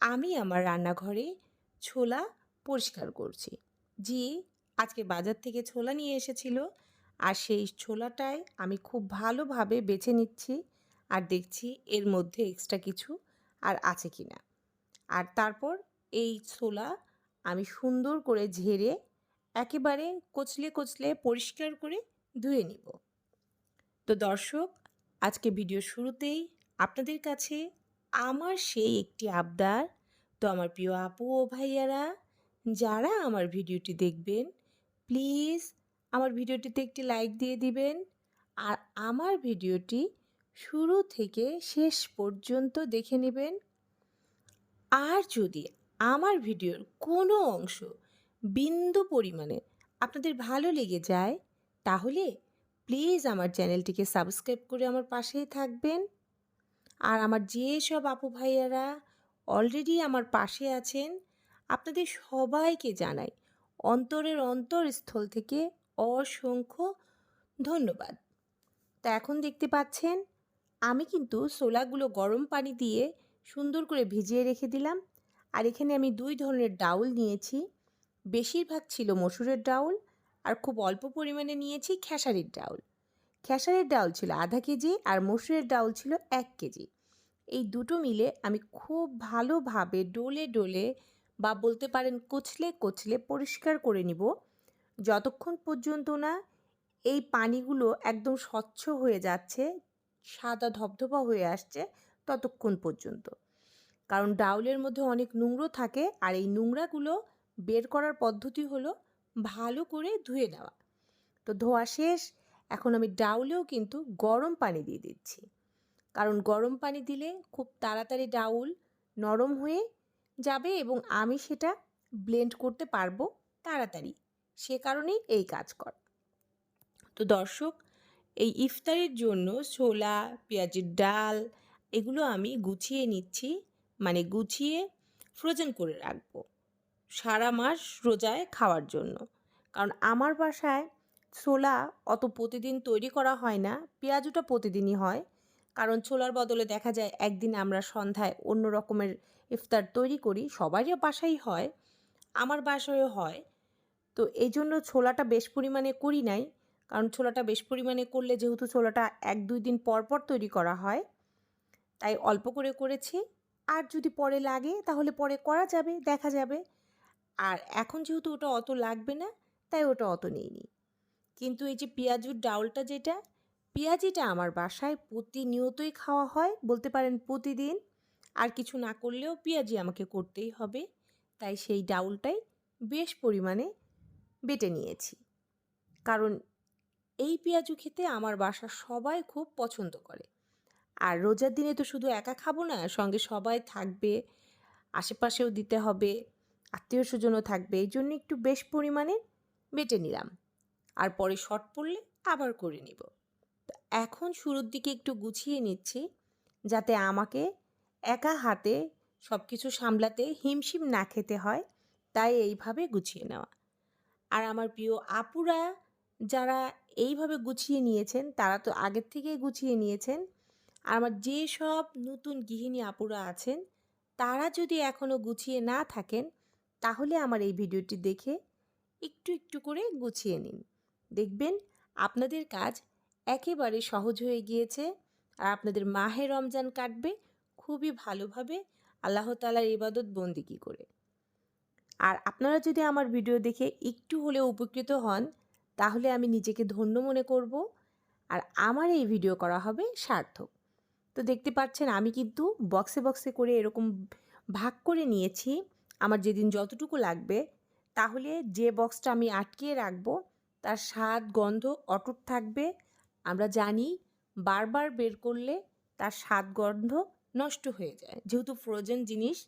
আমি আমার রান্নাঘরে ছোলা পরিষ্কার করছি। জি, আজকে বাজার থেকে ছোলা নিয়ে এসেছিল আর সেই ছোলাটায় আমি খুব ভালোভাবে বেছে নিচ্ছি আর দেখছি এর মধ্যে এক্সট্রা কিছু আর আছে কি না আর তারপর এই ছোলা আমি সুন্দর করে ঝেড়ে একেবারে কচলে কচলে পরিষ্কার করে ধুয়ে নিব। তো দর্শক, আজকে ভিডিও শুরুতেই আপনাদের কাছে আমার সেই একটি আবদার। তো আমার প্রিয় আপু ও ভাইয়ারা, যারা আমার ভিডিওটি দেখবেন, প্লিজ আমার ভিডিওটিতে একটি লাইক দিয়ে দিবেন। আর আমার ভিডিওটি শুরু থেকে শেষ পর্যন্ত দেখে নেবেন। আর যদি আমার ভিডিওর কোনো অংশ বিন্দু পরিমাণে আপনাদের ভালো লেগে যায়, তাহলে প্লিজ আমার চ্যানেলটিকে সাবস্ক্রাইব করে আমার পাশেই থাকবেন। আর আমার যেসব আপু ভাইয়ারা অলরেডি আমার পাশে আছেন, আপনাদের সবাইকে জানাই অন্তরের অন্তরস্থল থেকে অসংখ্য ধন্যবাদ। তা এখন দেখতে পাচ্ছেন, আমি কিন্তু ছোলাগুলো গরম পানি দিয়ে সুন্দর করে ভিজিয়ে রেখে দিলাম। আর এখানে আমি দুই ধরনের ডাউল নিয়েছি। বেশিরভাগ ছিল মসুরের ডাউল আর খুব অল্প পরিমাণে নিয়েছি খেসারির ডাউল। খেসারির ডাউল ছিল আধা কেজি আর মসুরের ডাউল ছিল এক কেজি। এই দুটো মিলে আমি খুব ভালোভাবে ডোলে ডোলে বা বলতে পারেন কচলে কচলে পরিষ্কার করে নিব। যতক্ষণ পর্যন্ত না এই পানিগুলো একদম স্বচ্ছ হয়ে যাচ্ছে, সাদা ধবধবা হয়ে আসছে ততক্ষণ পর্যন্ত। কারণ ডাউলের মধ্যে অনেক নোংরো থাকে আর এই নোংরাগুলো বের করার পদ্ধতি হলো ভালো করে ধুয়ে নেওয়া। তো ধোয়া শেষ এখন আমি ডাউলেও কিন্তু গরম পানি দিয়ে দিচ্ছি। কারণ গরম পানি দিলে খুব তাড়াতাড়ি ডাউল নরম হয়ে যাবে এবং আমি সেটা ব্লেন্ড করতে পারব তাড়াতাড়ি। সে কারণেই এই কাজ কর। তো দর্শক, এই ইফতারের জন্য ছোলা, পেঁয়াজের ডাল এগুলো আমি গুছিয়ে নিচ্ছি মানে গুছিয়ে ফ্রোজেন করে রাখব। সারা মাস রোজায় খাওয়ার জন্য। কারণ আমার বাসায় ছোলা অত প্রতিদিন তৈরি করা হয় না, পেঁয়াজুটা প্রতিদিনই হয়। কারণ ছোলার বদলে দেখা যায় একদিন আমরা সন্ধ্যায় অন্য রকমের ইফতার তৈরি করি, সবারই বাসাই হয়, আমার বাসায়ও হয়। তো এই জন্য ছোলাটা বেশ পরিমাণে করি নাই, কারণ ছোলাটা বেশ পরিমাণে করলে যেহেতু ছোলাটা এক দুই দিন পর পর তৈরি করা হয়, তাই অল্প করে করেছি। আর যদি পরে লাগে, তাহলে পরে করা যাবে, দেখা যাবে। আর এখন যেহেতু ওটা অত লাগবে না, তাই ওটা অত নেইনি। কিন্তু এই যে পেঁয়াজুর ডাউলটা যেটা, পেঁয়াজিটা আমার বাসায় প্রতিনিয়তই খাওয়া হয়, বলতে পারেন প্রতিদিন। আর কিছু না করলেও পেঁয়াজি আমাকে করতেই হবে, তাই সেই ডাউলটাই বেশ পরিমাণে বেটে নিয়েছি। কারণ এই পেঁয়াজু খেতে আমার বাসার সবাই খুব পছন্দ করে। আর রোজার দিনে তো শুধু একা খাব না, সঙ্গে সবাই থাকবে, আশেপাশেও দিতে হবে আত্মীয় স্বজনও থাকবে এই জন্য একটু বেশ পরিমাণে বেটে নিলাম। আর পরে শর্ট পড়লে আবার করে নিব। তো এখন শুরুর দিকে একটু গুছিয়ে নিচ্ছি, যাতে আমাকে একা হাতে সব কিছু সামলাতে হিমশিম না খেতে হয়, তাই এইভাবে গুছিয়ে নেওয়া। আর আমার প্রিয় আপুরা যারা এইভাবে গুছিয়ে নিয়েছেন, তারা তো আগের থেকেই গুছিয়ে নিয়েছেন। আর আমার যে সব নতুন গৃহিণী আপুরা আছেন, তারা যদি এখনও গুছিয়ে না থাকেন, তাহলে আমার এই ভিডিওটি দেখে একটু একটু করে গুছিয়ে নিন। দেখবেন আপনাদের কাজ একেবারে সহজ হয়ে গিয়েছে আর আপনাদের মাহে রমজান কাটবে খুবই ভালোভাবে আল্লাহ তালার ইবাদত বন্দিগি করে। আর আপনারা যদি আমার ভিডিও দেখে একটু হলেও উপকৃত হন, তাহলে আমি নিজেকে ধন্য মনে করব আর আমার এই ভিডিও করা হবে সার্থক। তো দেখতে পাচ্ছেন আমি কিন্তু বক্সে বক্সে করে এরকম ভাগ করে নিয়েছি। আমার যেদিন যতটুকু লাগবে, তাহলে যে বক্সটা আমি আটকিয়ে রাখব তার স্বাদ, গন্ধ অটুট থাকবে। আমরা জানি বারবার বের করলে তার স্বাদ, গন্ধ নষ্ট হয়ে যায়। যেহেতু ফ্রোজেন জিনিস,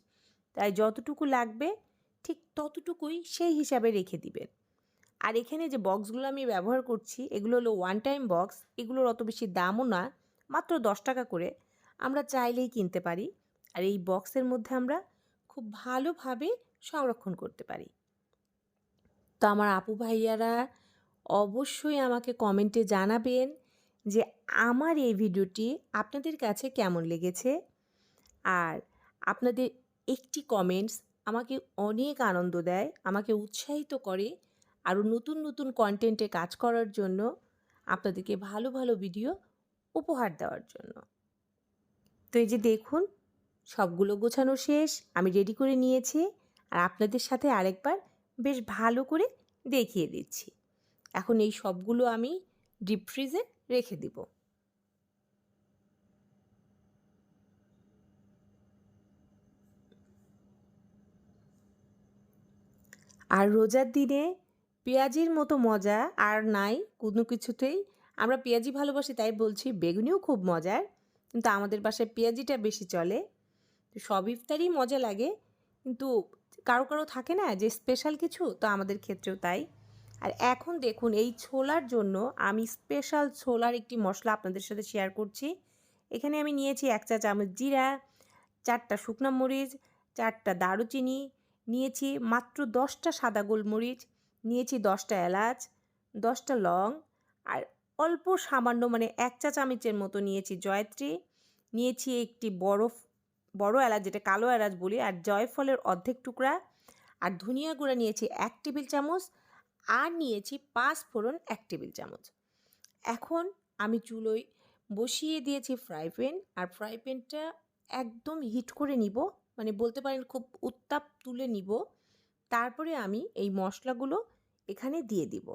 তাই যতটুকু লাগবে ঠিক ততটুকুই সেই হিসাবে রেখে দিবেন। আর এখানে যে বক্সগুলো আমি ব্যবহার করছি, এগুলো হলো ওয়ান টাইম বক্স এগুলোর অত বেশি দামও না, মাত্র দশ টাকা করে। আমরা চাইলেই কিনতে পারি। আর এই বক্সের মধ্যে আমরা খুব ভালোভাবে সংরক্ষণ করতে পারি। তো আমার আপু ভাইয়ারা অবশ্যই আমাকে কমেন্টে জানাবেন যে আমার এই ভিডিওটি আপনাদের কাছে কেমন লেগেছে। আর আপনাদের একটি কমেন্টস আমাকে অনেক আনন্দ দেয়, আমাকে উৎসাহিত করে আরও নতুন নতুন কন্টেন্টে কাজ করার জন্য, আপনাদেরকে ভালো ভালো ভিডিও উপহার দেওয়ার জন্য। তো এই যে দেখুন, সবগুলো গোছানো শেষ, আমি রেডি করে নিয়েছি, আর আপনাদের সাথে আরেকবার বেশ ভালো করে দেখিয়ে দিচ্ছি। এখন এই সবগুলো আমি ডিপ ফ্রিজে রেখে দিব। আর রোজার দিনে পেঁয়াজির মতো মজা আর নাই, কোনো কিছুতেই। আমরা পেঁয়াজি ভালোবাসি, তাই বলছি বেগুনিও খুব মজার, কিন্তু আমাদের বাসায় পেঁয়াজিটা বেশি চলে। সব ইফতারই মজা লাগে, কিন্তু কারও কারও থাকে না যে স্পেশাল কিছু, তো আমাদের ক্ষেত্রেও তাই। আর এখন দেখুন, এই ছোলার জন্য আমি স্পেশাল ছোলার একটি মশলা আপনাদের সাথে শেয়ার করছি। এখানে আমি নিয়েছি এক চা চামচ জিরা, চারটা শুকনো মরিচ, চারটা দারুচিনি, নিয়েছি মাত্র দশটা সাদা গোলমরিচ, নিয়েছি দশটা এলাচ, দশটা লং, আর অল্প সামান্য মানে এক চা চামচের মতো নিয়েছি জয়ত্রী, নিয়েছি একটি বড় বড় এলাচ যেটা কালো এলাচ বলি, আর জয়ফলের অর্ধেক টুকরা, আর ধনিয়া গুঁড়া নিয়েছি এক টেবিল চামচ আর নিয়েছি পাঁচ ফোড়ন এক টেবিল চামচ। এখন আমি চুলোয় বসিয়ে দিয়েছি ফ্রাই প্যান, আর ফ্রাই প্যানটা একদম হিট করে নিব মানে বলতে পারেন খুব উত্তাপ তুলে নিব। তারপরে আমি এই মশলাগুলো এখানে দিয়ে দিব।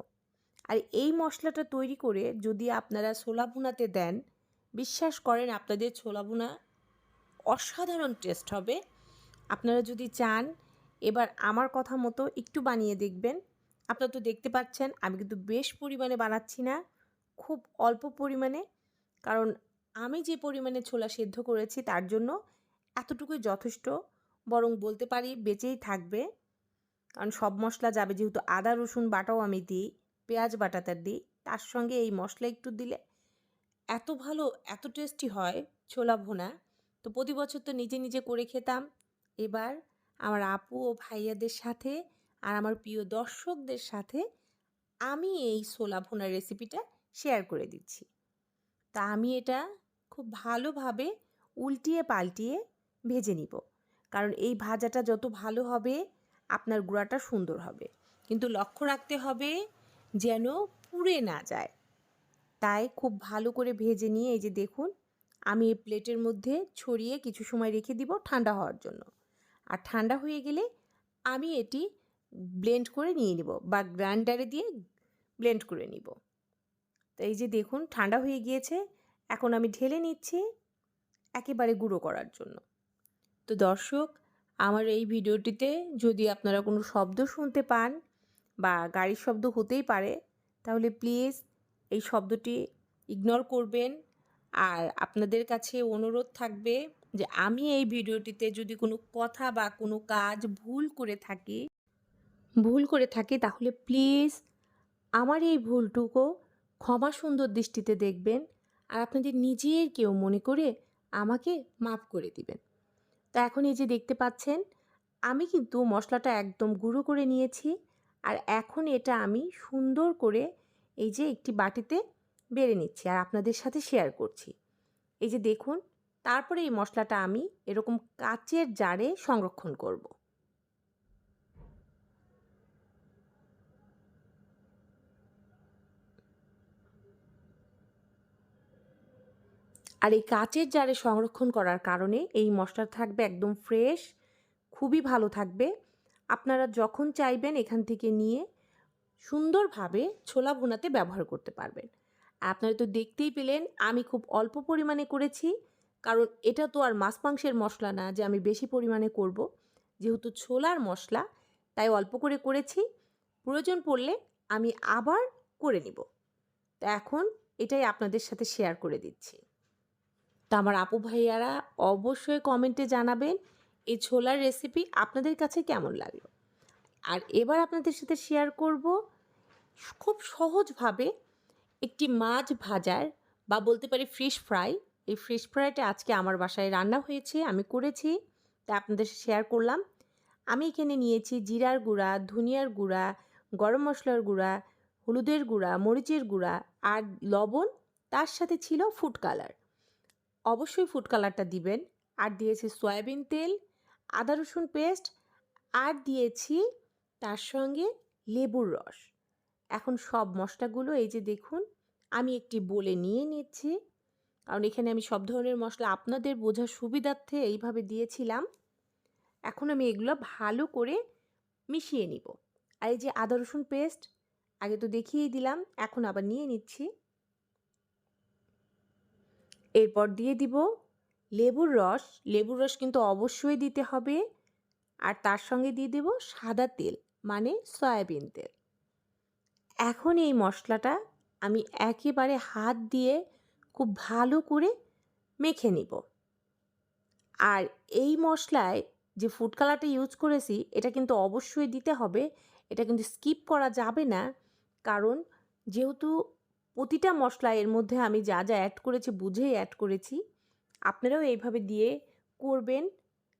আর এই মশলাটা তৈরি করে যদি আপনারা ছোলা ভুনাতে দেন, বিশ্বাস করেন আপনাদের ছোলা ভুনা অসাধারণ টেস্ট হবে। আপনারা যদি চান, এবার আমার কথা মতো একটু বানিয়ে দেখবেন। আপনারা তো দেখতে পাচ্ছেন, আমি কিন্তু বেশ পরিমাণে বানাচ্ছি না, খুব অল্প পরিমাণে। কারণ আমি যে পরিমাণে ছোলা সেদ্ধ করেছি তার জন্য এতটুকুই যথেষ্ট, বরং বলতে পারি বেঁচেই থাকবে। কারণ সব মশলা যাবে, যেহেতু আদা, রসুন বাটাও আমি দিই, পেঁয়াজ বাটাটা দিই, তার সঙ্গে এই মশলা একটু দিলে এত ভালো, এত টেস্টি হয় ছোলা ভোনা। তো প্রতি বছর তো নিজে নিজে করে খেতাম। এবার আমার আপু ও ভাইয়াদের সাথে আর আমার প্রিয় দর্শকদের সাথে আমি এই ছোলা ভোনার রেসিপিটা শেয়ার করে দিচ্ছি। তা আমি এটা খুব ভালোভাবে উল্টিয়ে পাল্টিয়ে ভেজে নিব। কারণ এই ভাজাটা যত ভালো হবে, আপনার গুঁড়াটা সুন্দর হবে। কিন্তু লক্ষ্য রাখতে হবে যেন পুড়ে না যায়। তাই খুব ভালো করে ভেজে নিয়ে এই যে দেখুন, আমি এই প্লেটের মধ্যে ছড়িয়ে কিছু সময় রেখে দিব ঠান্ডা হওয়ার জন্য। আর ঠান্ডা হয়ে গেলে আমি এটি ব্লেন্ড করে নিয়ে নিব বা গ্রাইন্ডারে দিয়ে ব্লেন্ড করে নিব। তো এই যে দেখুন, ঠান্ডা হয়ে গিয়েছে, এখন আমি ঢেলে নিচ্ছি একেবারে গুঁড়ো করার জন্য। তো দর্শক, আমার এই ভিডিওটিতে যদি আপনারা কোনো শব্দ শুনতে পান বা গাড়ির শব্দ হতেই পারে, তাহলে প্লিজ এই শব্দটি ইগনোর করবেন। আর আপনাদের কাছে অনুরোধ থাকবে যে আমি এই ভিডিওটিতে যদি কোনো কথা বা কোনো কাজ ভুল করে থাকি ভুল করে থাকি, তাহলে প্লিজ আমার এই ভুলটুকু ক্ষমা সুন্দর দৃষ্টিতে দেখবেন আর আপনাদের নিজের কেউ মনে করে আমাকে মাফ করে দিবেন। তো এখন এই যে দেখতে পাচ্ছেন, আমি কিন্তু মশলাটা একদম গুঁড়ো করে নিয়েছি আর এখন এটা আমি সুন্দর করে এই যে একটি বাটিতে বেড়ে নিচ্ছি আর আপনাদের সাথে শেয়ার করছি। এই যে দেখুন, তারপরে এই মশলাটা আমি এরকম কাচের জারে সংরক্ষণ করব। আর এই কাচের জারে সংরক্ষণ করার কারণে এই মশলা থাকবে একদম ফ্রেশ, খুবই ভালো থাকবে। আপনারা যখন চাইবেন এখান থেকে নিয়ে সুন্দরভাবে ছোলা ভুনাতে ব্যবহার করতে পারবেন। আপনারা তো দেখতেই পেলেন, আমি খুব অল্প পরিমাণে করেছি, কারণ এটা তো আর মাছ মাংসের মশলা না যে আমি বেশি পরিমাণে করব। যেহেতু ছোলার মশলা, তাই অল্প করে করেছি। প্রয়োজন পড়লে আমি আবার করে নিব। তো এখন এটাই আপনাদের সাথে শেয়ার করে দিচ্ছি। তো আমার আপু ভাইয়ারা অবশ্যই কমেন্টে জানাবেন এই ছোলার রেসিপি আপনাদের কাছে কেমন লাগল। আর এবার আপনাদের সাথে শেয়ার করব খুব সহজভাবে একটি মাছ ভাজার বা বলতে পারি ফিশ ফ্রাই এই ফিশ ফ্রাইটা আজকে আমার বাসায় রান্না হয়েছে, আমি করেছি, তা আপনাদের শেয়ার করলাম। আমি এখানে নিয়েছি জিরার গুঁড়া, ধনিয়ার গুঁড়া, গরম মশলার গুঁড়া, হলুদের গুঁড়া, মরিচের গুঁড়া আর লবণ। তার সাথে ছিল ফুড কালার অবশ্যই ফুড কালারটা দিবেন। আর দিয়েছি সয়াবিন তেল, আদা রসুন পেস্ট আর দিয়েছি তার সঙ্গে লেবুর রস। এখন সব মশলাগুলো এই যে দেখুন, আমি একটি বলে নিয়ে নিচ্ছি। কারণ এখানে আমি সব ধরনের মশলা আপনাদের বোঝার সুবিধার্থে এইভাবে দিয়েছিলাম। এখন আমি এগুলো ভালো করে মিশিয়ে নিব। আর এই যে আদা রসুন পেস্ট আগে তো দেখিয়েই দিলাম, এখন আবার নিয়ে নিচ্ছি। এরপর দিয়ে দিব লেবুর রস। লেবুর রস কিন্তু অবশ্যই দিতে হবে। আর তার সঙ্গে দিয়ে দেব সাদা তেল মানে সয়াবিন তেল। এখন এই মশলাটা আমি একেবারে হাত দিয়ে খুব ভালো করে মেখে নিব। আর এই মশলায় যে ফুড কালারটা ইউজ করেছি, এটা কিন্তু অবশ্যই দিতে হবে। এটা কিন্তু স্কিপ করা যাবে না। কারণ যেহেতু প্রতিটা মশলা এর মধ্যে আমি যা যা অ্যাড করেছি বুঝেই অ্যাড করেছি। আপনারাও এইভাবে দিয়ে করবেন,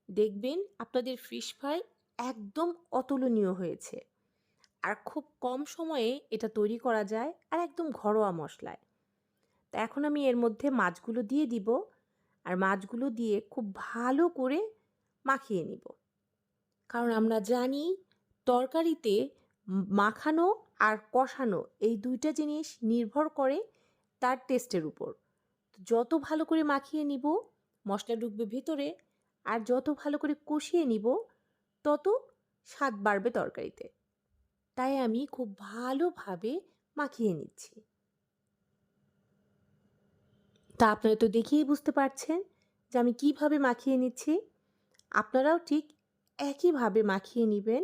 দেখবেন আপনাদের ফিশ ফ্রাই একদম অতুলনীয় হয়েছে। আর খুব কম সময়ে এটা তৈরি করা যায় আর একদম ঘরোয়া মশলায়। তা এখন আমি এর মধ্যে মাছগুলো দিয়ে দিব আর মাছগুলো দিয়ে খুব ভালো করে মাখিয়ে নিব। কারণ আমরা জানি তরকারিতে মাখানো আর কষানো এই দুইটা জিনিস নির্ভর করে তার টেস্টের উপর। যত ভালো করে মাখিয়ে নিব, মশলা ঢুকবে ভেতরে, আর যত ভালো করে কষিয়ে নিব, তত স্বাদ বাড়বে তরকারিতে। তাই আমি খুব ভালোভাবে মাখিয়ে নিচ্ছি। তা আপনারা তো দেখেই বুঝতে পারছেন যে আমি কীভাবে মাখিয়ে নিচ্ছি। আপনারাও ঠিক একইভাবে মাখিয়ে নেবেন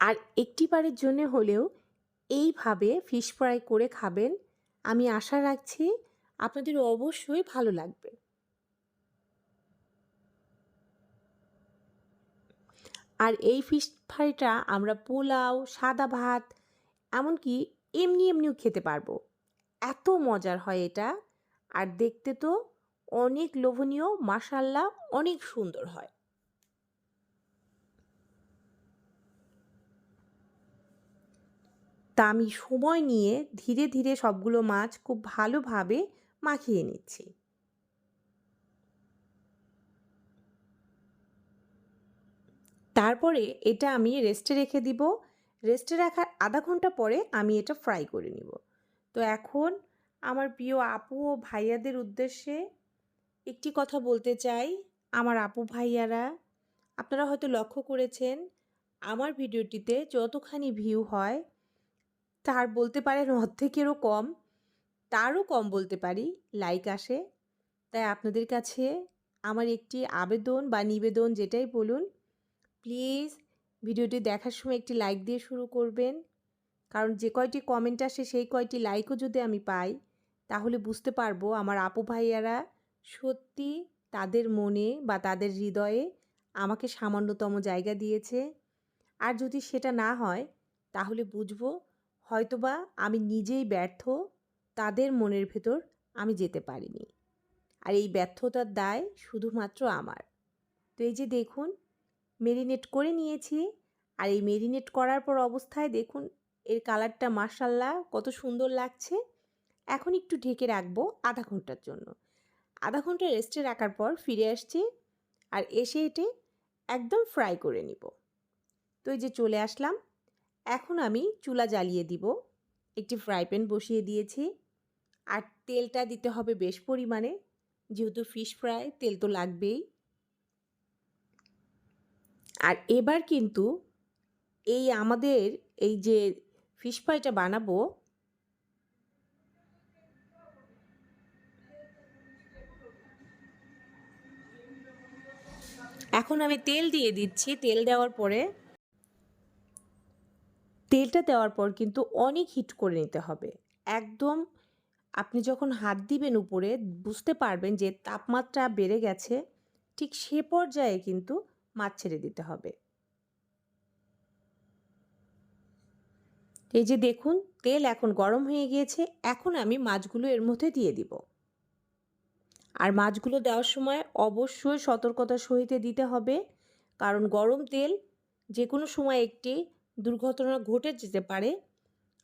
আর একটি বারের জন্য হলেও এইভাবে ফিশ ফ্রাই করে খাবেন, আমি আশা রাখছি আপনাদের অবশ্যই ভালো লাগবে। আর এই ফিশ ফ্রাইটা আমরা পোলাও, সাদা ভাত, এমনকি এমনি এমনিও খেতে পারব। এত মজার হয় এটা, আর দেখতে তো অনেক লোভনীয় মাসাল্লা অনেক সুন্দর হয়। তা আমি সময় নিয়ে ধীরে ধীরে সবগুলো মাছ খুব ভালোভাবে মাখিয়ে নিচ্ছি। তারপরে এটা আমি রেস্টে রেখে দিব। রেস্টে রাখার আধা ঘণ্টা পরে আমি এটা ফ্রাই করে নিব। তো এখন আমার প্রিয় আপু ও ভাইয়াদের উদ্দেশ্যে একটি কথা বলতে চাই। আমার আপু ভাইয়ারা, আপনারা হয়তো লক্ষ্য করেছেন, আমার ভিডিওটিতে যতখানি ভিউ হয় তার বলতে পারেন অর্ধেকেরও কম, তারও কম বলতে পারি লাইক আসে। তাই আপনাদের কাছে আমার একটি আবেদন বা নিবেদন যেটাই বলুন প্লিজ ভিডিওটি দেখার সময় একটি লাইক দিয়ে শুরু করবেন। কারণ যে কয়টি কমেন্ট আসে সেই কয়টি লাইকও যদি আমি পাই, তাহলে বুঝতে পারব আমার আপু ভাইয়ারা সত্যি তাদের মনে বা তাদের হৃদয়ে আমাকে সামান্যতম জায়গা দিয়েছে। আর যদি সেটা না হয়, তাহলে বুঝব হয়তোবা আমি নিজেই ব্যর্থ, তাদের মনের ভেতর আমি যেতে পারিনি। আর এই ব্যর্থতার দায় শুধুমাত্র আমার। তো এই যে দেখুন মেরিনেট করে নিয়েছি, আর এই মেরিনেট করার পর অবস্থায় দেখুন, এর কালারটা মার্শাল্লাহ কত সুন্দর লাগছে। এখন একটু ঢেকে রাখব আধা ঘণ্টার জন্য। আধা ঘণ্টা রেস্টে রাখার পর ফিরে আসছি, আর এসে এটে একদম ফ্রাই করে নিব। তো এই যে চলে আসলাম এখন আমি চুলা জ্বালিয়ে দিব। একটি ফ্রাই প্যান বসিয়ে দিয়েছি। আর তেলটা দিতে হবে বেশ পরিমাণে। যেহেতু ফিশ ফ্রাই তেল তো লাগবেই। আর এবার কিন্তু এই আমাদের এই যে ফিশ ফ্রাইটা বানাবো, এখন আমি তেল দিয়ে দিচ্ছি। তেল দেওয়ার পরে তেলটা দেওয়ার পর কিন্তু অনেক হিট করে নিতে হবে। একদম আপনি যখন হাত দিবেন উপরে, বুঝতে পারবেন যে তাপমাত্রা বেড়ে গেছে, ঠিক সে পর্যায়ে কিন্তু মাছ ছেড়ে দিতে হবে। এই যে দেখুন, তেল এখন গরম হয়ে গিয়েছে, এখন আমি মাছগুলো এর মধ্যে দিয়ে দিব। আর মাছগুলো দেওয়ার সময় অবশ্যই সতর্কতার সহিতে দিতে হবে, কারণ গরম তেল যে কোনো সময় একটি দুর্ঘটনা ঘটে যেতে পারে।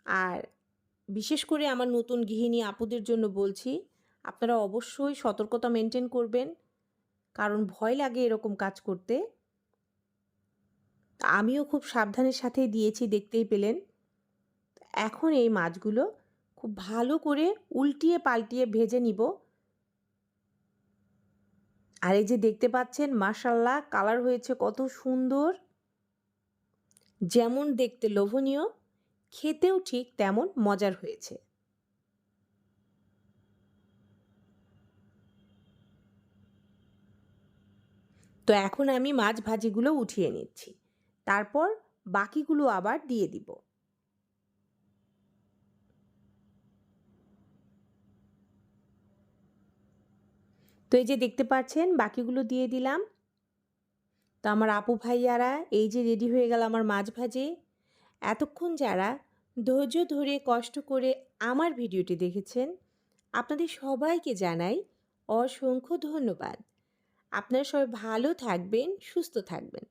আর বিশেষ করে আমার নতুন গৃহিণী আপুদের জন্য বলছি, আপনারা অবশ্যই সতর্কতা মেনটেন করবেন, কারণ ভয় লাগে এরকম কাজ করতে। আমিও খুব সাবধানের সাথেই দিয়েছি, দেখতেই পেলেন। এখন এই মাছগুলো খুব ভালো করে উল্টিয়ে পাল্টিয়ে ভেজে নিব। আর এই যে দেখতে পাচ্ছেন মাশাল্লাহ কালার হয়েছে কত সুন্দর। যেমন দেখতে লোভনীয়, খেতেও ঠিক তেমন মজার হয়েছে। তো এখন আমি মাছ ভাজিগুলো উঠিয়ে নিচ্ছি। তারপর বাকিগুলো আবার দিয়ে দিব। তো এই যে দেখতে পাচ্ছেন, বাকিগুলো দিয়ে দিলাম। তো আমার আপু ভাইয়ারা, এই যে রেডি হয়ে গেল আমার মাছ ভাজে। এতক্ষণ যারা ধৈর্য ধরে, কষ্ট করে আমার ভিডিওটি দেখেছেন, আপনাদের সবাইকে জানাই অসংখ্য ধন্যবাদ। আপনারা সবাই ভালো থাকবেন, সুস্থ থাকবেন।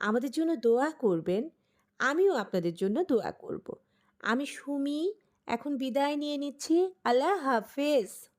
আমাদের জন্য দোয়া করবেন, আমিও আপনাদের জন্য দোয়া করব। আমি সুমি, এখন বিদায় নিয়ে নিচ্ছি। আল্লাহ হাফেজ।